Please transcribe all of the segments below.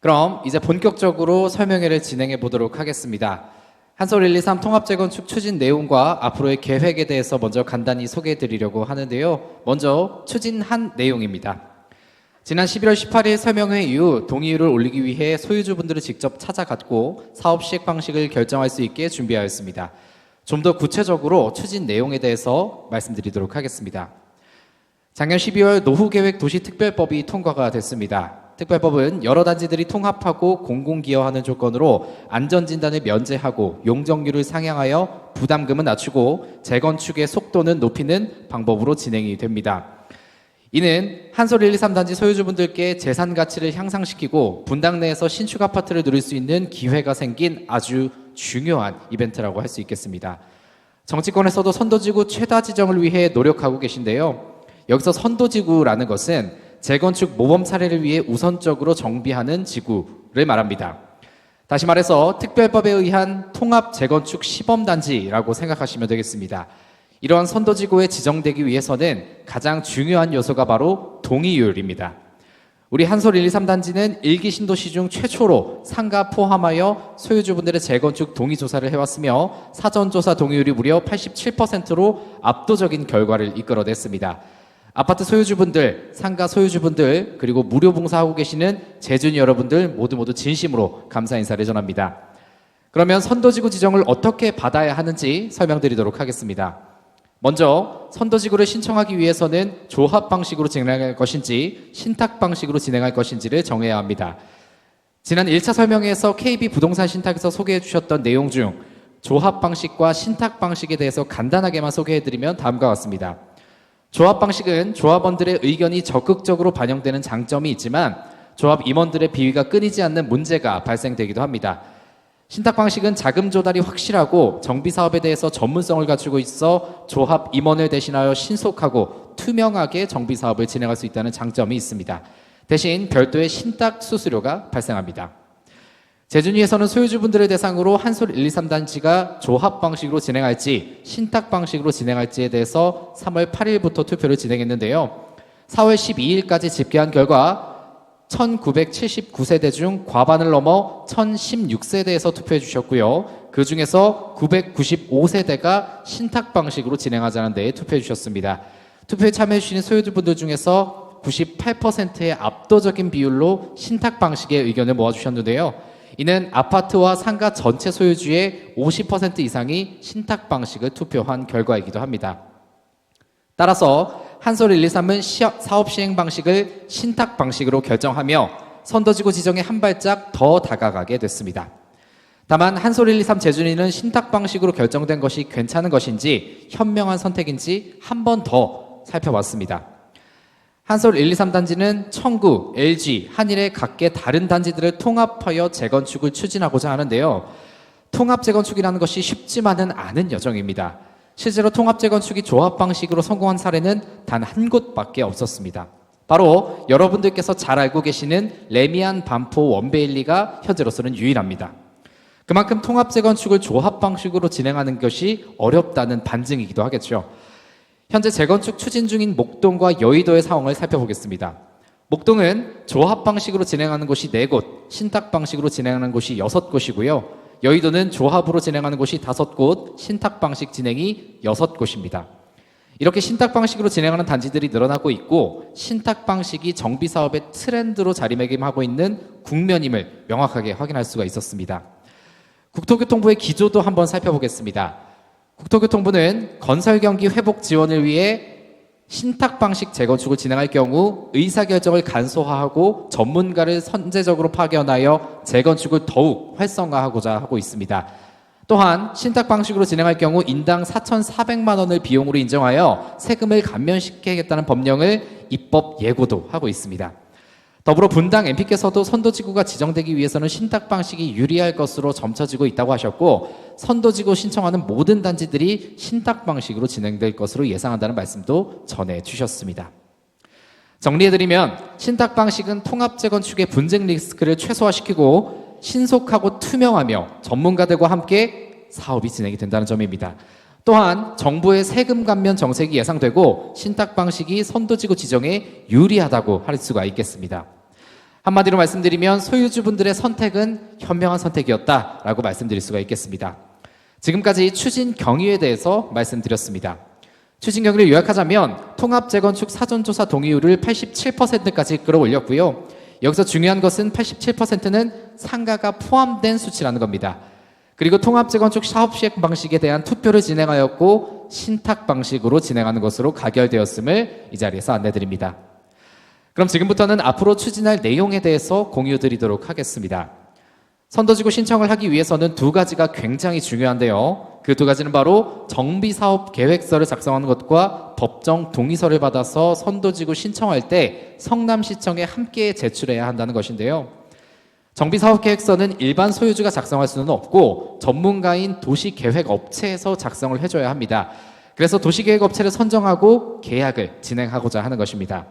그럼 이제 본격적으로 설명회를 진행해 보도록 하겠습니다. 한솔 1, 2, 3 통합 재건축 추진 내용과 앞으로의 계획에 대해서 먼저 간단히 소개해 드리려고 하는데요. 먼저 추진한 내용입니다. 지난 11월 18일 설명회 이후 동의율을 올리기 위해 소유주분들을 직접 찾아갔고 사업 시행 방식을 결정할 수 있게 준비하였습니다. 좀 더 구체적으로 추진 내용에 대해서 말씀드리도록 하겠습니다. 작년 12월 노후계획 도시특별법이 통과가 됐습니다. 특별법은 여러 단지들이 통합하고 공공기여하는 조건으로 안전진단을 면제하고 용적률을 상향하여 부담금은 낮추고 재건축의 속도는 높이는 방법으로 진행이 됩니다. 이는 한솔 1, 2, 3단지 소유주분들께 재산 가치를 향상시키고 분당 내에서 신축 아파트를 누릴 수 있는 기회가 생긴 아주 중요한 이벤트라고 할 수 있겠습니다. 정치권에서도 선도지구 최다 지정을 위해 노력하고 계신데요. 여기서 선도지구라는 것은 재건축 모범 사례를 위해 우선적으로 정비하는 지구를 말합니다. 다시 말해서 특별법에 의한 통합 재건축 시범단지라고 생각하시면 되겠습니다. 이러한 선도지구에 지정되기 위해서는 가장 중요한 요소가 바로 동의율입니다. 우리 한솔 1, 2, 3단지는 일기 신도시 중 최초로 상가 포함하여 소유주분들의 재건축 동의 조사를 해왔으며 사전조사 동의율이 무려 87%로 압도적인 결과를 이끌어냈습니다. 아파트 소유주분들, 상가 소유주분들, 그리고 무료 봉사하고 계시는 재준이 여러분들 모두 모두 진심으로 감사 인사를 전합니다. 그러면 선도지구 지정을 어떻게 받아야 하는지 설명드리도록 하겠습니다. 먼저 선도지구를 신청하기 위해서는 조합 방식으로 진행할 것인지 신탁 방식으로 진행할 것인지를 정해야 합니다. 지난 1차 설명회에서 KB 부동산 신탁에서 소개해 주셨던 내용 중 조합 방식과 신탁 방식에 대해서 간단하게만 소개해 드리면 다음과 같습니다. 조합 방식은 조합원들의 의견이 적극적으로 반영되는 장점이 있지만 조합 임원들의 비위가 끊이지 않는 문제가 발생되기도 합니다. 신탁 방식은 자금 조달이 확실하고 정비 사업에 대해서 전문성을 갖추고 있어 조합 임원을 대신하여 신속하고 투명하게 정비 사업을 진행할 수 있다는 장점이 있습니다. 대신 별도의 신탁 수수료가 발생합니다. 재준위에서는 소유주분들을 대상으로 한솔 1, 2, 3단지가 조합 방식으로 진행할지 신탁 방식으로 진행할지에 대해서 3월 8일부터 투표를 진행했는데요. 4월 12일까지 집계한 결과 1979세대 중 과반을 넘어 1016세대에서 투표해 주셨고요. 그 중에서 995세대가 신탁 방식으로 진행하자는 데에 투표해 주셨습니다. 투표에 참여해 주신 소유주분들 중에서 98%의 압도적인 비율로 신탁 방식의 의견을 모아 주셨는데요. 이는 아파트와 상가 전체 소유주의 50% 이상이 신탁 방식을 투표한 결과이기도 합니다. 따라서 한솔 1, 2, 3은 시업, 사업 시행 방식을 신탁 방식으로 결정하며 선도지구 지정에 한 발짝 더 다가가게 됐습니다. 다만 한솔 1, 2, 3 재준이는 신탁 방식으로 결정된 것이 괜찮은 것인지 현명한 선택인지 한 번 더 살펴봤습니다. 한솔 1, 2, 3단지는 청구, LG, 한일의 각계 다른 단지들을 통합하여 재건축을 추진하고자 하는데요. 통합 재건축이라는 것이 쉽지만은 않은 여정입니다. 실제로 통합 재건축이 조합 방식으로 성공한 사례는 단 한 곳밖에 없었습니다. 바로 여러분들께서 잘 알고 계시는 레미안 반포 원베일리가 현재로서는 유일합니다. 그만큼 통합 재건축을 조합 방식으로 진행하는 것이 어렵다는 반증이기도 하겠죠. 현재 재건축 추진 중인 목동과 여의도의 상황을 살펴보겠습니다. 목동은 조합 방식으로 진행하는 곳이 4곳, 신탁 방식으로 진행하는 곳이 6곳이고요. 여의도는 조합으로 진행하는 곳이 5곳, 신탁 방식 진행이 6곳입니다. 이렇게 신탁 방식으로 진행하는 단지들이 늘어나고 있고 신탁 방식이 정비 사업의 트렌드로 자리매김하고 있는 국면임을 명확하게 확인할 수가 있었습니다. 국토교통부의 기조도 한번 살펴보겠습니다. 국토교통부는 건설 경기 회복 지원을 위해 신탁 방식 재건축을 진행할 경우 의사결정을 간소화하고 전문가를 선제적으로 파견하여 재건축을 더욱 활성화하고자 하고 있습니다. 또한 신탁 방식으로 진행할 경우 인당 4,400만 원을 비용으로 인정하여 세금을 감면시키겠다는 법령을 입법 예고도 하고 있습니다. 더불어 분당 MP께서도 선도지구가 지정되기 위해서는 신탁 방식이 유리할 것으로 점쳐지고 있다고 하셨고 선도지구 신청하는 모든 단지들이 신탁 방식으로 진행될 것으로 예상한다는 말씀도 전해 주셨습니다. 정리해드리면 신탁 방식은 통합 재건축의 분쟁 리스크를 최소화시키고 신속하고 투명하며 전문가들과 함께 사업이 진행이 된다는 점입니다. 또한 정부의 세금 감면 정책이 예상되고 신탁 방식이 선도지구 지정에 유리하다고 할 수가 있겠습니다. 한마디로 말씀드리면 소유주분들의 선택은 현명한 선택이었다라고 말씀드릴 수가 있겠습니다. 지금까지 추진 경위에 대해서 말씀드렸습니다. 추진 경위를 요약하자면 통합 재건축 사전조사 동의율을 87%까지 끌어올렸고요. 여기서 중요한 것은 87%는 상가가 포함된 수치라는 겁니다. 그리고 통합 재건축 사업 시행 방식에 대한 투표를 진행하였고 신탁 방식으로 진행하는 것으로 가결되었음을 이 자리에서 안내드립니다. 그럼 지금부터는 앞으로 추진할 내용에 대해서 공유 드리도록 하겠습니다. 선도지구 신청을 하기 위해서는 두 가지가 굉장히 중요한데요. 그 두 가지는 바로 정비사업 계획서를 작성하는 것과 법정 동의서를 받아서 선도지구 신청할 때 성남시청에 함께 제출해야 한다는 것인데요. 정비사업 계획서는 일반 소유주가 작성할 수는 없고 전문가인 도시계획업체에서 작성을 해줘야 합니다. 그래서 도시계획업체를 선정하고 계약을 진행하고자 하는 것입니다.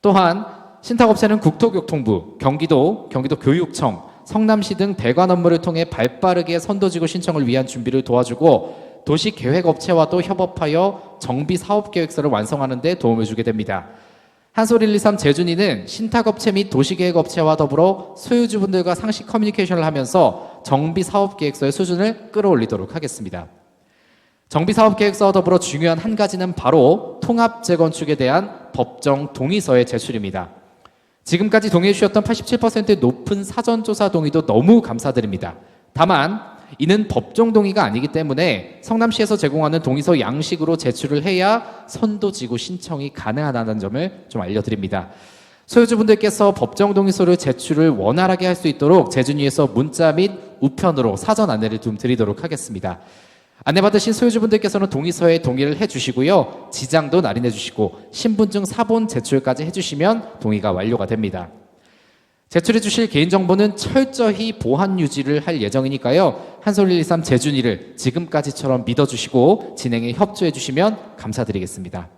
또한 신탁업체는 국토교통부, 경기도, 경기도 교육청, 성남시 등 대관 업무를 통해 발빠르게 선도지구 신청을 위한 준비를 도와주고 도시계획업체와도 협업하여 정비사업계획서를 완성하는 데 도움을 주게 됩니다. 한솔123 재준이는 신탁업체 및 도시계획업체와 더불어 소유주분들과 상시 커뮤니케이션을 하면서 정비사업계획서의 수준을 끌어올리도록 하겠습니다. 정비사업계획서와 더불어 중요한 한 가지는 바로 통합재건축에 대한 법정 동의서의 제출입니다. 지금까지 동의해 주셨던 87%의 높은 사전조사 동의도 너무 감사드립니다. 다만 이는 법정 동의가 아니기 때문에 성남시에서 제공하는 동의서 양식으로 제출을 해야 선도 지구 신청이 가능하다는 점을 좀 알려드립니다. 소유주분들께서 법정 동의서를 제출을 원활하게 할 수 있도록 제준위에서 문자 및 우편으로 사전 안내를 좀 드리도록 하겠습니다. 안내받으신 소유주분들께서는 동의서에 동의를 해주시고요. 지장도 날인해 주시고 신분증 사본 제출까지 해주시면 동의가 완료가 됩니다. 제출해 주실 개인정보는 철저히 보안 유지를 할 예정이니까요. 한솔123 재준이를 지금까지처럼 믿어주시고 진행에 협조해 주시면 감사드리겠습니다.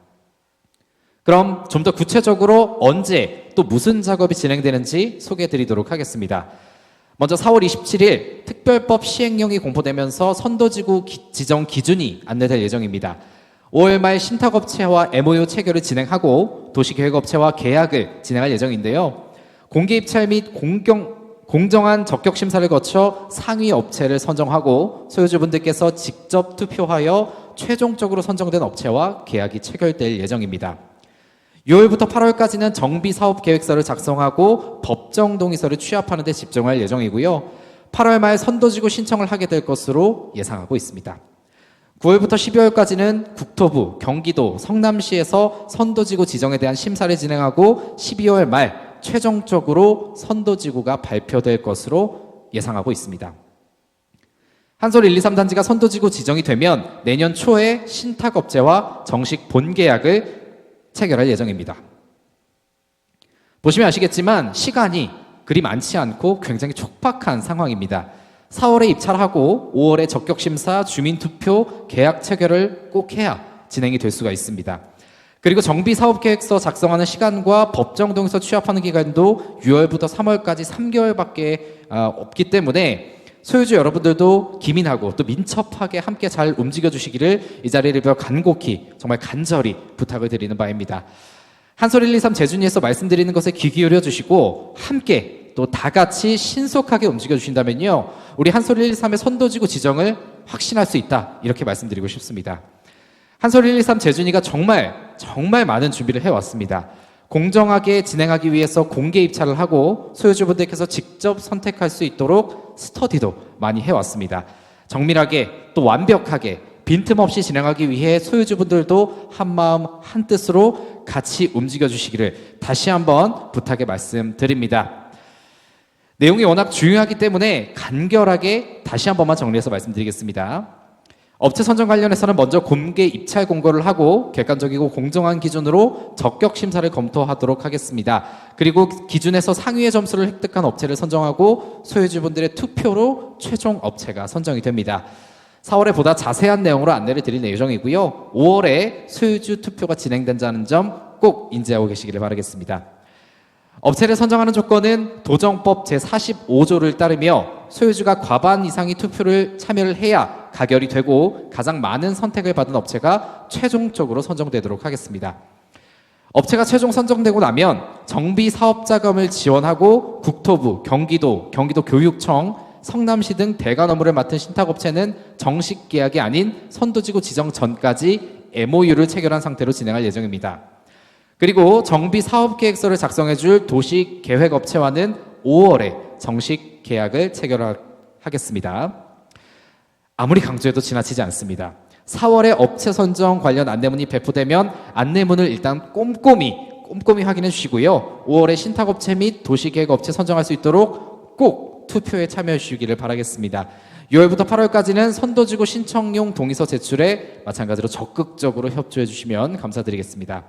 그럼 좀 더 구체적으로 언제 또 무슨 작업이 진행되는지 소개해 드리도록 하겠습니다. 먼저 4월 27일 특별법 시행령이 공포되면서 선도지구 기- 지정 기준이 안내될 예정입니다. 5월 말 신탁업체와 MOU 체결을 진행하고 도시계획업체와 계약을 진행할 예정인데요. 공개 입찰 및 공경, 공정한 적격 심사를 거쳐 상위 업체를 선정하고 소유주분들께서 직접 투표하여 최종적으로 선정된 업체와 계약이 체결될 예정입니다. 6월부터 8월까지는 정비 사업 계획서를 작성하고 법정 동의서를 취합하는 데 집중할 예정이고요. 8월 말 선도지구 신청을 하게 될 것으로 예상하고 있습니다. 9월부터 12월까지는 국토부, 경기도, 성남시에서 선도지구 지정에 대한 심사를 진행하고 12월 말 최종적으로 선도지구가 발표될 것으로 예상하고 있습니다. 한솔 1, 2, 3단지가 선도지구 지정이 되면 내년 초에 신탁업체와 정식 본계약을 체결할 예정입니다. 보시면 아시겠지만 시간이 그리 많지 않고 굉장히 촉박한 상황입니다. 4월에 입찰하고 5월에 적격 심사, 주민 투표, 계약 체결을 꼭 해야 진행이 될 수가 있습니다. 그리고 정비 사업 계획서 작성하는 시간과 법정 동의서 취합하는 기간도 6월부터 3월까지 3개월밖에 아, 없기 때문에 소유주 여러분들도 기민하고 또 민첩하게 함께 잘 움직여 주시기를 이 자리를 빌어 간곡히 정말 간절히 부탁을 드리는 바입니다. 한솔 1, 2, 3 재준이에서 말씀드리는 것에 귀 기울여 주시고 함께 또 다 같이 신속하게 움직여 주신다면요. 우리 한솔 1, 2, 3의 선도지구 지정을 확신할 수 있다. 이렇게 말씀드리고 싶습니다. 한솔 1, 2, 3 재준이가 정말 정말 많은 준비를 해왔습니다. 공정하게 진행하기 위해서 공개 입찰을 하고 소유주분들께서 직접 선택할 수 있도록 스터디도 많이 해왔습니다. 정밀하게 또 완벽하게 빈틈없이 진행하기 위해 소유주분들도 한마음 한뜻으로 같이 움직여 주시기를 다시 한번 부탁의 말씀드립니다. 내용이 워낙 중요하기 때문에 간결하게 다시 한 번만 정리해서 말씀드리겠습니다. 업체 선정 관련해서는 먼저 공개 입찰 공고를 하고 객관적이고 공정한 기준으로 적격 심사를 검토하도록 하겠습니다. 그리고 기준에서 상위의 점수를 획득한 업체를 선정하고 소유주분들의 투표로 최종 업체가 선정이 됩니다. 4월에 보다 자세한 내용으로 안내를 드릴 예정이고요. 5월에 소유주 투표가 진행된다는 점 꼭 인지하고 계시기를 바라겠습니다. 업체를 선정하는 조건은 도정법 제45조를 따르며 소유주가 과반 이상의 투표를 참여를 해야 가결이 되고 가장 많은 선택을 받은 업체가 최종적으로 선정되도록 하겠습니다. 업체가 최종 선정되고 나면 정비 사업 자금을 지원하고 국토부, 경기도, 경기도 교육청, 성남시 등 대관 업무를 맡은 신탁업체는 정식 계약이 아닌 선도지구 지정 전까지 MOU를 체결한 상태로 진행할 예정입니다. 그리고 정비 사업 계획서를 작성해 줄 도시 계획 업체와는 5월에 정식 계약을 체결하겠습니다. 아무리 강조해도 지나치지 않습니다. 4월에 업체 선정 관련 안내문이 배포되면 안내문을 일단 꼼꼼히 꼼꼼히 확인해 주시고요. 5월에 신탁업체 및 도시계획업체 선정할 수 있도록 꼭 투표에 참여해 주시기를 바라겠습니다. 6월부터 8월까지는 선도지구 신청용 동의서 제출에 마찬가지로 적극적으로 협조해 주시면 감사드리겠습니다.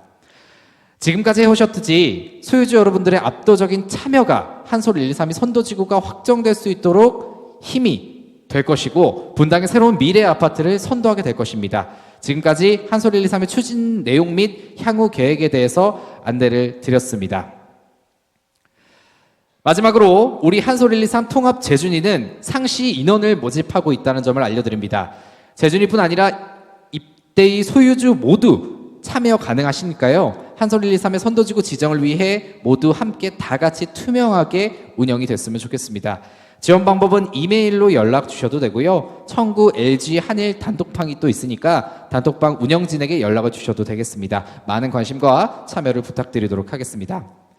지금까지 해오셨듯이 소유주 여러분들의 압도적인 참여가 한솔 1, 2, 3이 선도지구가 확정될 수 있도록 힘이 될 것이고 분당의 새로운 미래 아파트를 선도하게 될 것입니다. 지금까지 한솔 1, 2, 3의 추진 내용 및 향후 계획에 대해서 안내를 드렸습니다. 마지막으로 우리 한솔 1, 2, 3 통합 재준이는 상시 인원을 모집하고 있다는 점을 알려드립니다. 재준이뿐 아니라 입대의 소유주 모두 참여 가능하시니까요. 한솔 1, 2, 3의 선도지구 지정을 위해 모두 함께 다 같이 투명하게 운영이 됐으면 좋겠습니다. 지원 방법은 이메일로 연락 주셔도 되고요. 청구 LG 한일 단톡방이 또 있으니까 단톡방 운영진에게 연락을 주셔도 되겠습니다. 많은 관심과 참여를 부탁드리도록 하겠습니다.